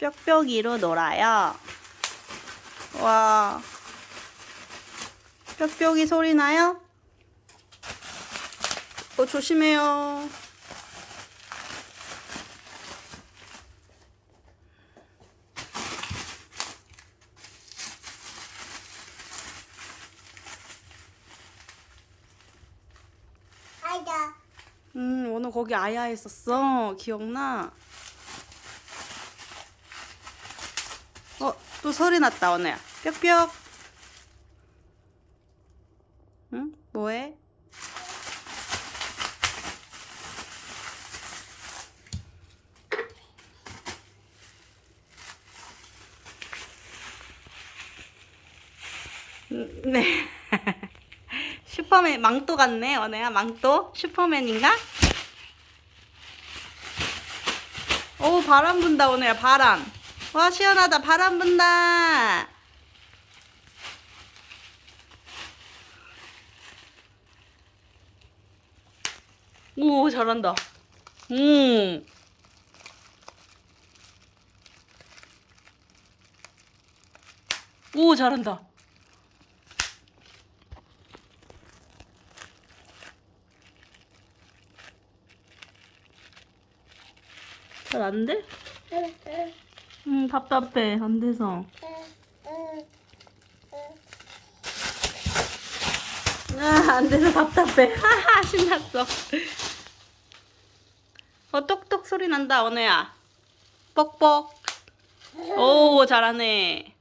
뾱뾱이로 놀아요. 와. 뾱뾱이 소리 나요? 어, 조심해요. 아이다. 음, 오늘 거기 아야 했었어. 기억나? 어, 또 소리 났다, 오늘. 뾱뾱. 응? 뭐해? 음, 네. 슈퍼맨 망토 같네, 언혜야. 망토? 슈퍼맨인가? 오, 바람 분다, 오늘 바람. 와, 시원하다. 바람 분다. 오, 잘한다. 음. 오, 잘한다. 잘안 돼? 음, 답답해. 안 돼서. 아, 안 돼서 답답해. 하하, 신났어. 어, 똑똑 소리 난다, 언어야. 뻑뻑. 오, 잘하네.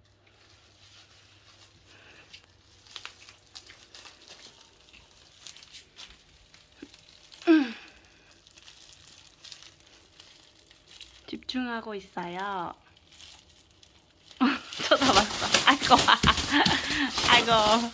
집중하고 있어요. 哈哈哈